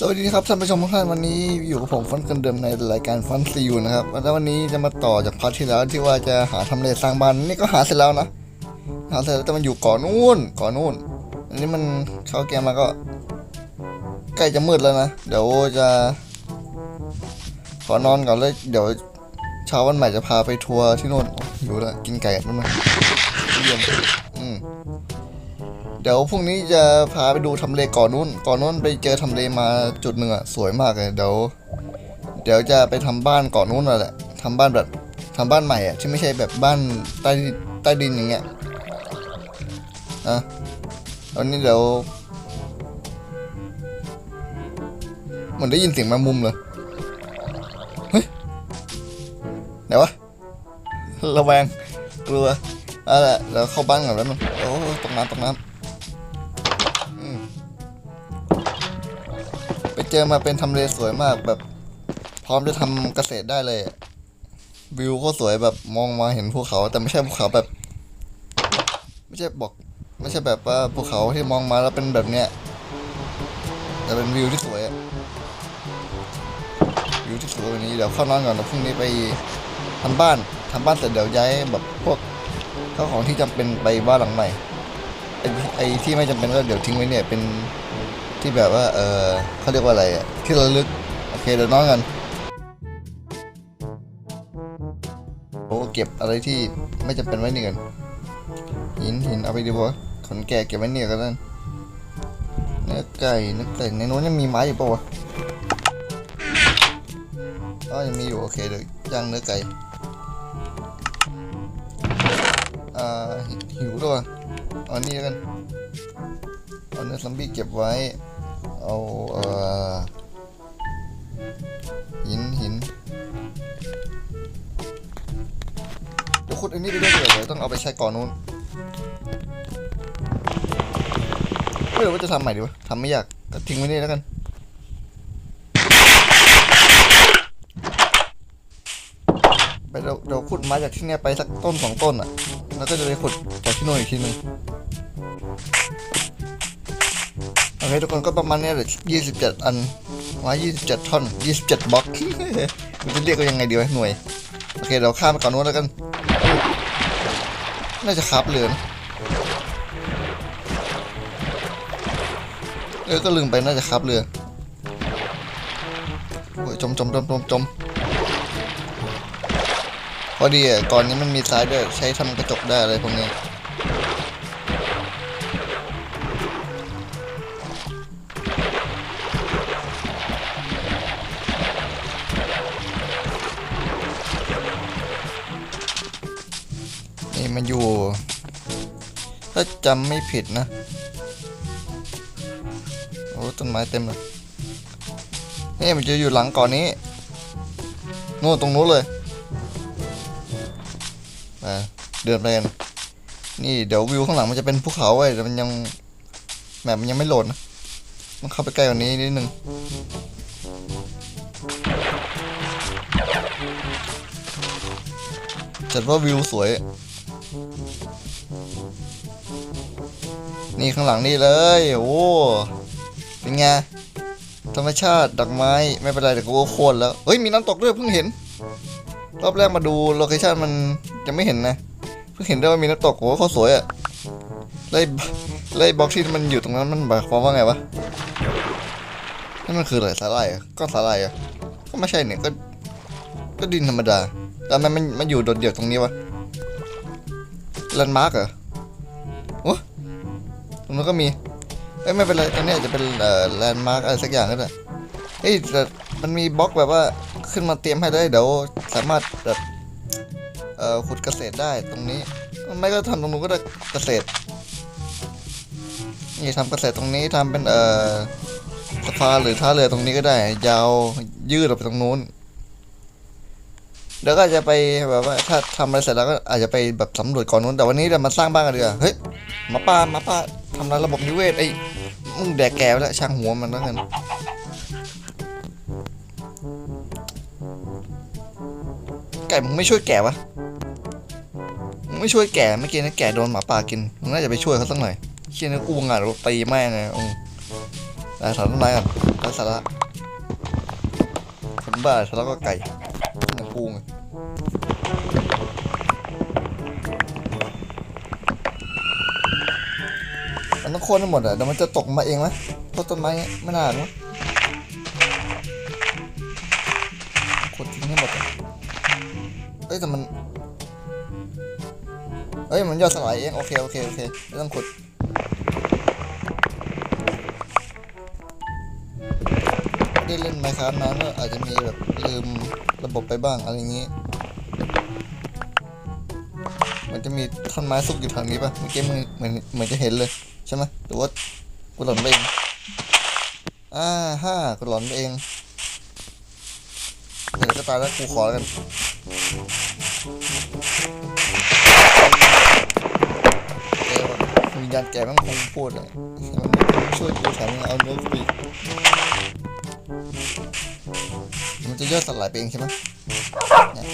สวัสดีครับท่านผู้ชมทุกท่านวันนี้อยู่กับผมฟอนต์คนเดิมในรายการฟอนซีอูนะครับแล้ววันนี้จะมาต่อจากพาร์ทที่แล้วที่ว่าจะหาทำเลสร้างบ้านนี่ก็หาเสร็จแล้วนะหาเสร็จแล้วแต่มันอยู่เก่อนนู่นเก่อนนู่น อันนี้มันเข้าเกมมาก็ ใกล้จะมืดแล้วนะเดี๋ยวจะขอนอนก่อนแล้วเดี๋ยวเช้าวันใหม่จะพาไปทัวร์ที่นู่นอยู่แล้วกินไก่กันมั้ยเยี่ยม เดี๋ยวพรุ่งนี้จะพาไปดูทำเลก่อนนู้น ก่อนนู้นไปเจอทำเลมาจุดหนึ่งอะสวยมากเลยเดี๋ยวเดี๋ยวจะไปทำบ้านก่อนนู้นน่ะแหละทำบ้านแบบทำบ้านใหม่อะที่ไม่ใช่แบบบ้านใต้ใต้ดินอย่างเงี้ยอะตอนนี้เดี๋ยวเหมือนได้ยินเสียงแมงมุมเลยเฮ้ยไหนวะระแวงกลัวเอะไรเดี๋ยวเข้าบ้านก่อนแล้วนึงโอ้ตกน้ำตกน้ำ ไปเจอมาเป็นทำเลสวยมากแบบ พร้อมจะทำเกษตรได้เลยวิวก็สวยแบบมองมาเห็นภูเขา แต่ไม่ใช่ภูเขาแบบ ไม่ใช่บอก ไม่ใช่แบบว่าภูเขาที่มองมาแล้วเป็นแบบเนี้ยแต่เป็นวิวที่สวยวิวที่สวยกว่านี้เดี๋ยวเข้านอนก่อนแล้วพรุ่งนี้ไปทำบ้านทำบ้านเสร็จเดี๋ยวย้ายแบบพวกข้าของที่จำเป็นไปบ้านหลังใหม่ไอ้ไอ้ที่ไม่จำเป็นก็เดี๋ยวทิ้งไว้เนี่ยเป็น ที่แบบว่า เออเขาเรียกว่าอะไรอะที่ระลึก โอเคเดี๋ยวน้อนกันโอ้เก็บอะไรที่ไม่จำเป็นไว้นี่กันหินหินเอาไปดีกว่าขนแกะเก็บไว้เนี่ยกันนั่นเนื้อไก่เนื้อไก่ในโน้นยังมีไม้อยู่ปะวะอ๋อยังมีอยู่โอเคเดี๋ยวย่างเนื้อไก่อ่าหิวด้วยเอาอันนี้กันเอาเนื้อซัมบี้เก็บไว้ เอาเอ่อหินหินเดี๋ยวขุดอันนี้ไปด้วยเดี๋ยวต้องเอาไปใช้ก่อนนู้นไม่รู้ว่าจะทำใหม่ดีวะทำไม่อยากก็ทิ้งไว้นี่แล้วกันไปเดี๋ยวเดี๋ยวขุดม้จากที่นี่ไปสักต้นสองต้นอะ แล้วก็จะไปขุดจากที่โน่นอีกทีหนึง เคทุกคนก็ประมาณเนี้ยแหละยี่สิบเจ็ดอันไม้ยี่สิบเจ็ดท่อนยี่สิบเจ็ดบล็อกมันจะเรียกว่ายังไงดีวะหน่วย โอเคเดี๋ยวข้ามไปก่อนนู้นแล้วกัน น่าจะคับเรือนเออก็ลืมไปน่าจะคับเรือโอ้ยจมจมจมจมจมพอดีอะก่อนนี้มันมีซ้ายด้วยใช้ทำกระจกได้อะไรพวกนี้ ถ้าจำไม่ผิดนะ โอ้ต้นไม้เต็มเลยนี่มันจะอยู่หลังก่อนนี้นู่นตรงนู้นเลยอ่าเดินไปกันนี่เดี๋ยววิวข้างหลังมันจะเป็นภูเขาไว้แต่มันยังแมปมันยังไม่โหลดนะต้องเข้าไปใกล้กว่านี้นิดนึงจัดว่าวิวสวย นี่ข้างหลังนี่เลย โอ้เป็นไงธรรมชาติดอกไม้ไม่เป็นไรแต่กูโคนแล้วเฮ้ยมีน้ำตกด้วยเพิ่งเห็น รอบแรกมาดูโลเคชั่นมันยังไม่เห็นนะเพิ่งเห็นได้ว่ามีน้ำตกโหเขาสวยอะไล่ไล่บล็อกที่มันอยู่ตรงนั้นมันหมายความว่าไงวะนั่นมันคืออะไรสาหร่ายก้อนสาหร่ายเหรอก็ไม่ใช่เนี่ยก็ ก็ดินธรรมดาแต่มันมันมันอยู่โดดเดี่ยวตรงนี้วะแลนด์มาร์กเหรอ ตรงนั้นก็มีเอ้ยไม่เป็นไรตรงนี้อาจจะเป็นเอ่อแลนด์มาร์กอะไรสักอย่างก็ได้เฮ้ยแต่มันมีบล็อกแบบว่าขึ้นมาเตรียมให้ได้เดี๋ยวสามารถแบบเอ่อขุดเกษตรได้ตรงนี้ ไม่ก็ทำตรงนู้นก็ได้เกษตรนี่ทำเกษตรตรงนี้ทำเป็นเอ่อสะพานหรือท่าเรือตรงนี้ก็ได้ ยาวยืดออกไปตรงนู้นเดี๋ยวก็จะไปแบบว่าถ้าทำอะไรเสร็จแล้วก็อาจจะไปแบบสำรวจก่อนนู้นแต่วันนี้เรามาสร้างบ้านกันดีกว่าเฮ้ยมาป้ามาป้า ทำลายระบบนิเวศไอ้มึงแดกแกไปแล้วช่างหัวมันแล้วกันไก่มึงไม่ช่วยแกวะมึงไม่ช่วยแกะเมื่อกี้นะแกโดนหมาป่ากินมึงน่าจะไปช่วยเขาสักหน่อยเชี่ยนะกูงานรตีแม่งเลยอืมได้ถอนต้นไม้ก่อนได้สาระคนบ้าทะเลาะก็ไก่นังปูไงมันต้ง คนห้หมดอะเดี๋ยวมันจะตกมาเองไหมเพราะต้นไม้ไม่น่าหรอกขุดทิ้งให้หมดเอ้ยแต่มันเอ้ยมันย่อยสลายเองโอเคโอเคโอเคไม่ต้องขุดได้เล่นไหมครับนานก็อาจจะมีแบบลืมระบบไปบ้างอะไรอย่างงี้ มันจะมีท่อนไม้ซุกอยู่ทางนี้ป่ะเมื่อกี้มึงเหมือนเหมือนจะเห็นเลย ใช่ไหมหรือว่ากูหลอนไปเองอ่าฮ่ากูหลอนไปเองเดี๋ยวก็ตายแล้วกูขอแล้วกันเอววิญญาณแก่แมันคงพูดเลยมันช่วยกูแถมยังเอาเนื้อไปอีกมันจะย่อยสลายไปเองใช่ไหมเนี่ย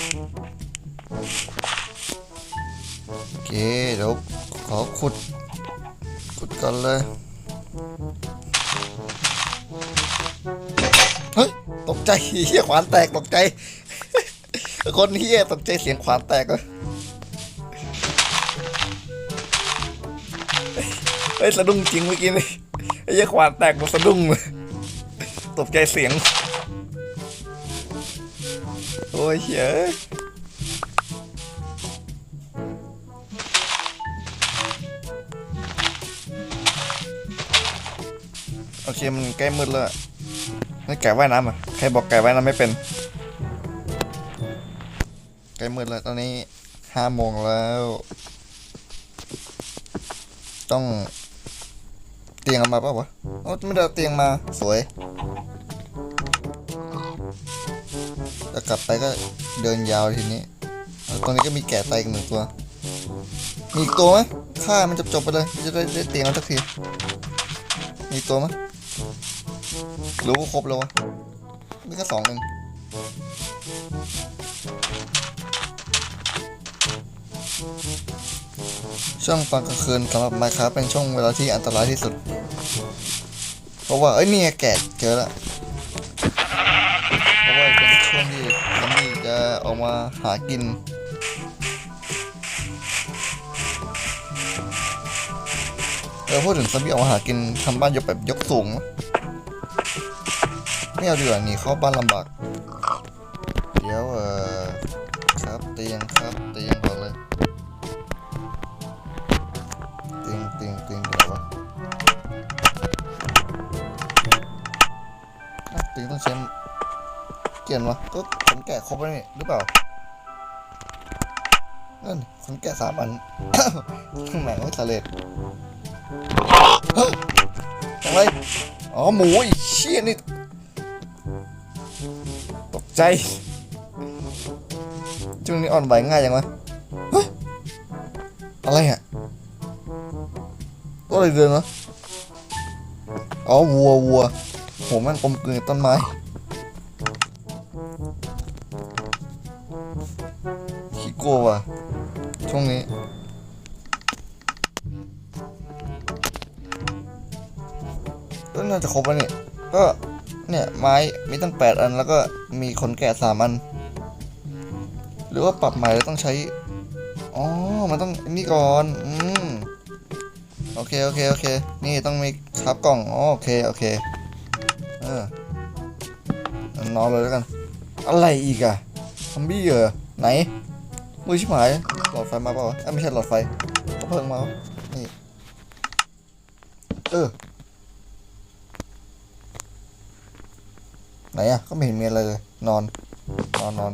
โอเคเดี๋ยวขอขุด ก่อนเลย เฮ้ย ตกใจเฮียขวานแตกตกใจ คนเฮียตกใจเสียงขวานแตกเลยเฮ้ยสะดุ้งจริงเมื่อกี้นี่ไอ้ยี่ขวานแตกมดสะดุ้งเลยตกใจเสียง โอ้ยเฮ้ย เคมันใกล้มืดแล้วอะเฮ้ยไก่ว่ายน้ำอะใครบอกไก่ว่ายน้ำไม่เป็นใกล้มืดแล้วตอนนี้ห้าโมงแล้ว ต้องเตียงเอามาป่าวะโอ้ไม่ได้เตียงมาสวยจะกลับไปก็เดินยาวทีนี้ตรงนี้ก็มีแกะไตอีกหนึ่งตัว มีอีกตัวไหมฆ่ามันจบๆไปเลยจะได้ได้เตียงแล้วสักที มีตัวไหม รือว่าครบแล้ววะมีแค่สองเองช่วงตอนกลางคืนสำหรับไมค์ครับเป็นช่วงเวลาที่อันตรายที่สุด เพราะว่าเอ้ยนี่แกะเจอแล้วเพราะว่าเป็นช่วงที่ซอมบี้จะออกมาหากินเออพูดถึงซอมบี้ออกมาหากินทำบ้านยกแบบยกสูง ไม่เอาดีกว่าหนี่เข้าบ้านลำบาก เดี๋ยวเออครับเตียงครับเตียงก่อนเลยเตียงเตียงเตียงอยู่ไหนวะอะเตียงต้องใช้เกียนวะก็ขนแกะครบแล้วนี่หรือเปล่านั่นขนแกะสามอันแหม่งไม่สำเร็จอะไรอ๋อหมูไอีเชี่ยนี่ ใจจุงนี้อ่อนไหวง่ายจังวะอะไรอะตัวอะไรเดินวะอ๋อวัววัวโหแมันกลมกลืนกับต้นไม้ขี้กลัวว่ะช่วงนี้ก็น่าจะครบแล้วนี่ก็ เนี่ยไม้มีตั้งแปดอันแล้วก็มีขนแกะสามอัน หรือว่าปรับใหม่แล้วต้องใช้ อ๋อ มันต้องนี่ก่อน อืม โอเค โอเค โอเค นี่ต้องมีคับกล่องอ๋อโอเค โอเค เออนอนเลยแล้วกัน อะไรอีกอะซอมบี้เหรอไหนมือชิบหาย หลอดไฟมาเปล่าอ้ยไม่ใช่หลอดไฟก็เพิ่งมา นี่ เออ ไหนอะก็ไม่เห็นมีอะไรเลย นอน นอนนอน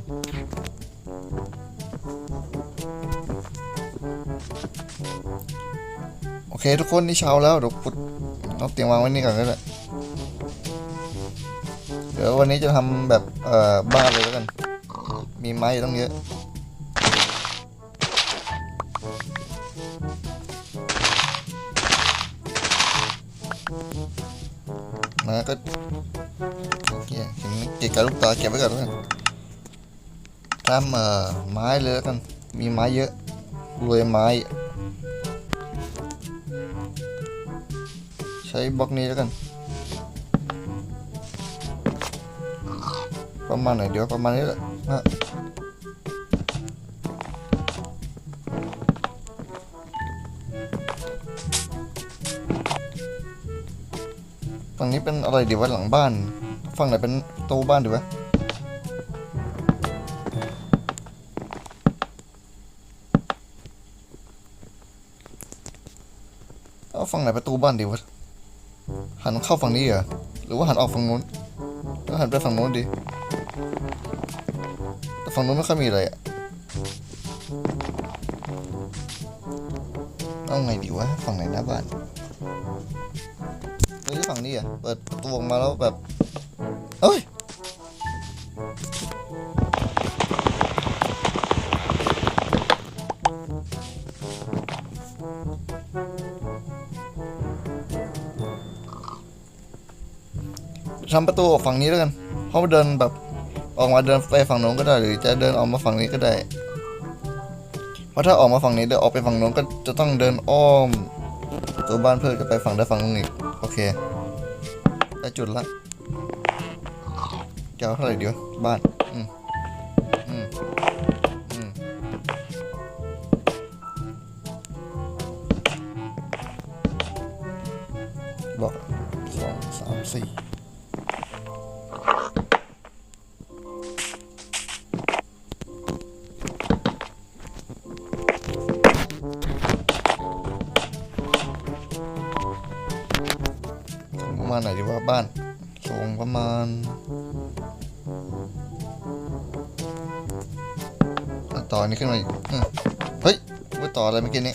โอเคทุกคนนี่เช้าแล้วเดี๋ยวปุดเอาเตียงวางไว้นี่ก่อนก็ได้เดี๋ยววันนี้จะทำแบบเอ่อบ้านเลยแล้วกัน มีไม้ต้องเยอะาก็โอเคอย่างนี้เก็บกับลูกตาเก็บไว้ก่อนแล้วกันตามเอ่อไม้เลยแล้วกัน มีไม้เยอะรวยไม้ ใช้บล็อกนี้แล้วกัน ประมาณไหนเดี๋ยวประมาณนี้แหละนะ ฝั่งนี้เป็นอะไรดีวะหลังบ้าน ฝั่งไหนเป็นตู้บ้านดีวะเอาฝั่งไหนประตูบ้านดีวะ หันเข้าฝั่งนี้เหรอ หรือว่าหันออกฝั่งนู้นแล้วหันไปฝั่งนู้นดี แต่ฝั่งนู้นไม่ค่อยมีอะไรอะเอาไงดีวะ ฝั่งไหนหน้าบ้าน ฝั่งนี้อะ เปิดประตูออกมาแล้วแบบ เอ้ยทำประตูออกฝั่งนี้แล้วกัน เพราะเดินแบบออกมาเดินไปฝั่งโน้นก็ได้หรือจะเดินออกมาฝั่งนี้ก็ได้ เพราะถ้าออกมาฝั่งนี้เดินออกไปฝั่งโน้นก็จะต้องเดินอ้อม ตัวบ้านเพื่อจะไปฝั่งได้ฝั่งนู้นอีก โอเค ได้จุดละจะเอาเท่าไหร่เดียวบ้าน มาณไหนดีว่าบ้านสูงประมาณต่อนี้ขึ้นมาอีกเฮ้ยว่าต่ออะไรเมื่อกี้นี้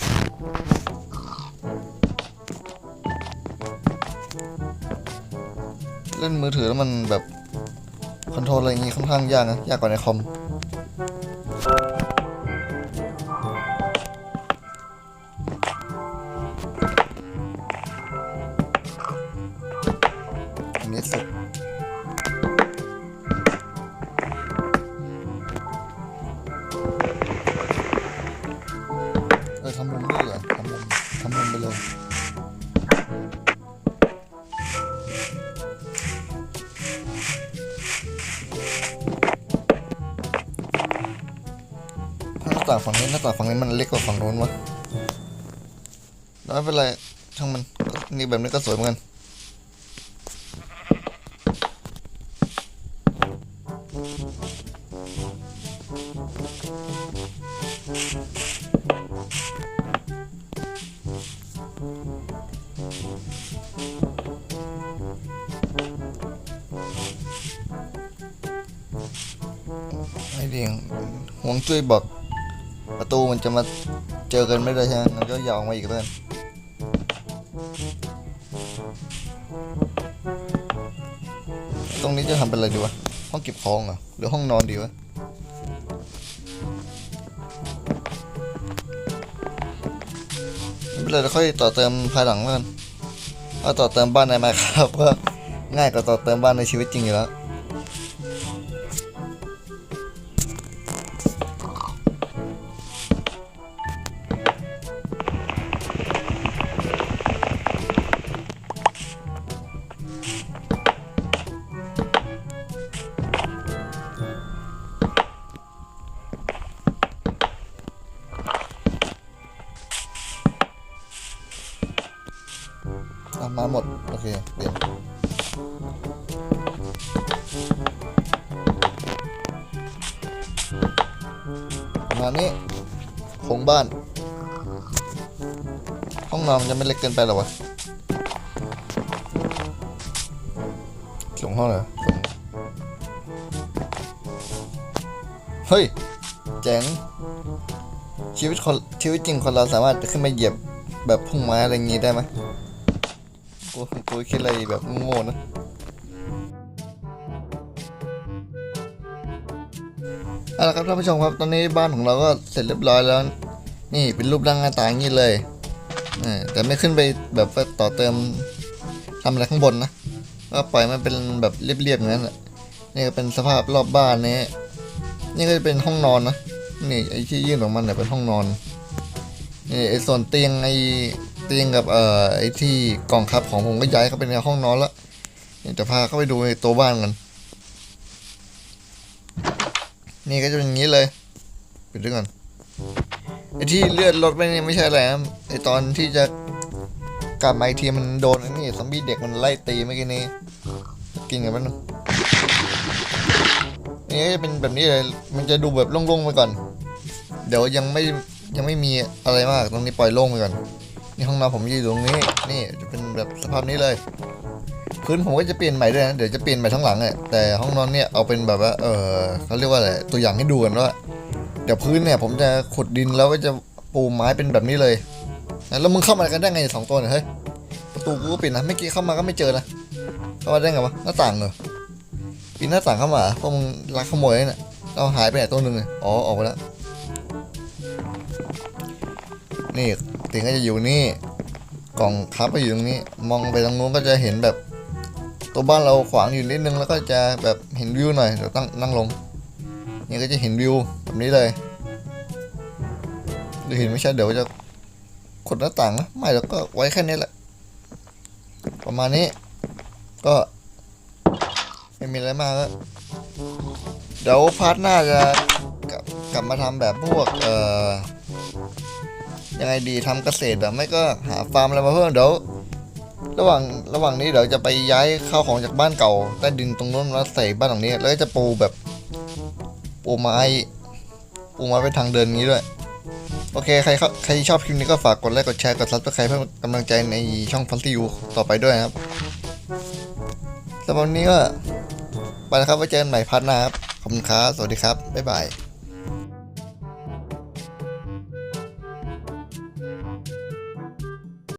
เล่นมือถือแล้วมันแบบคอนโทรลอะไรอย่างงี้ค่อนข้างยากนะยากกว่าในคอม หน้าต่างฝั่งนี้มันเล็กกว่าฝั่งโน้นวะแล้วไม่เป็นไรช่างมันนี่แบบนี้ก็สวยเหมือนกันไอ้เดียงห่วงจุ้ยบอก มันจะมาเจอกันไม่ได้ใช่ไหมมันก็ยาวมาอีกแล้วกันตรงนี้จะทำเป็นอะไรดีวะ ห้องเก็บของเหรอ หรือห้องนอนดีวะไม่เป็นไรเราค่อยต่อเติมภายหลังแล้วกันถ้าต่อเติมบ้านในมาครับก็ง่ายกว่าต่อเติมบ้านในชีวิตจริงอยู่แล้ว มาหมด โอเค เปลี่ยนประมาณนี้โครงบ้าน ห้องนอนมันจะไม่เล็กเกินไปหรอวะสูงห้องเหรอเฮ้ยเจ๋งชีวิตคนชีวิตจริงคนเราสามารถจะขึ้นมาเหยียบแบบพุ่งไม้อะไรอย่างงี้ได้ไหม กูกูคิดอะไรแบบโง่นะเอาละครับท่านผู้ชมครับตอนนี้บ้านของเราก็เสร็จเรียบร้อยแล้ว นี่เป็นรูปร่างหน้าตาอย่างนี้เลยเออแต่ไม่ขึ้นไปแบบว่าต่อเติมทำอะไรข้างบนนะก็ปล่อยมันเป็นแบบเรียบๆอย่างนั้นแหละนี่ก็เป็นสภาพรอบบ้านนี้นี่ก็จะเป็นห้องนอนนะนี่ไอ้ที่ยื่นออกมาเนี่ยเป็นห้องนอนนี่ไอ้ส่วนเตียงไอ้ เตียงกับเอ่อไอ้ที่กล่องครับของผมก็ย้ายเข้าไปในห้องนอนแล้วจะพาเข้าไปดูในตัวบ้านกัน นี่ก็จะเป็นอย่างนี้เลยปิดด้วยก่อนไอ้ที่เลือดลดไปนี่ไม่ใช่อะไรนะไอ้ตอนที่จะกลับมาอีกทีมันโดนไอ้นี่ซอมบี้เด็กมันไล่ตีเมื่อกี้นี้ กินกันมันนี่ก็จะเป็นแบบนี้เลย มันจะดูแบบโล่งๆไปก่อน เดี๋ยวยังไม่ยังไม่มีอะไรมากตรงนี้ปล่อยโล่งไปก่อน นี่ห้องนอนผมอยู่ตรงนี้ นี่จะเป็นแบบสภาพนี้เลย พื้นผมก็จะเปลี่ยนใหม่ด้วยนะ เดี๋ยวจะเปลี่ยนใหม่ทั้งหลังอะแต่ห้องนอนเนี่ยเอาเป็นแบบว่า เออเขาเรียกว่าอะไร ตัวอย่างให้ดูกันว่า เดี๋ยวพื้นเนี่ยผมจะขุดดินแล้วก็จะปูไม้เป็นแบบนี้เลย แล้วมึงเข้ามากันได้ไงสองตัวเนี่ยเฮ้ย ประตูกูก็ปิดนะ เมื่อกี้เข้ามาก็ไม่เจอนะ เข้ามาได้ไงวะ หน้าต่างเหรอปีนหน้าต่างเข้ามาเหรอพวกมึงลักขโมยเนี่ยเราหายไปไหนตัวหนึ่งเลยอ๋อ ออกไปแล้ว นี่เตียงก็จะอยู่นี่ กล่องคับก็อยู่ตรงนี้ มองไปตรงนู้นก็จะเห็นแบบ ตัวบ้านเราขวางอยู่นิดนึงแล้วก็จะแบบเห็นวิวหน่อยเดี๋ยวตั้งนั่งลง นี่ก็จะเห็นวิวแบบนี้เลยเดี๋ยวเห็นไม่ใช่เดี๋ยวจะกดหน้าต่างนะไม่แล้วก็ไว้แค่นี้แหละ ประมาณนี้ก็ ไม่มีอะไรมากแล้วเดี๋ยวพาร์ทหน้าจะกลับกลับมาทำแบบพวกเอ่อ ยังไงดีทำเกษตรแบบไม่ก็หาฟาร์มอะไรมาเพิ่มเดี๋ยวระหว่างระหว่างนี้เดี๋ยวจะไปย้ายข้าวของจากบ้านเก่าใต้ดินตรงนู้นแล้วใส่บ้านหลังนี้ แล้วก็จะปูแบบปูไม้ปูไม้ไปทางเดินนี้ด้วย โอเคใครใครชอบคลิปนี้ก็ฝากกดไลค์กดแชร์กดซับสไครป์เพื่เป็นกำลังใจในช่องฟันติวต่อไปด้วยนะครับสำหรับวันนี้ก็ไปแล้วครับไว้เจอกันใหม่พัดหน้าครับขอบคุณครับสวัสดีครับบ๊ายบาย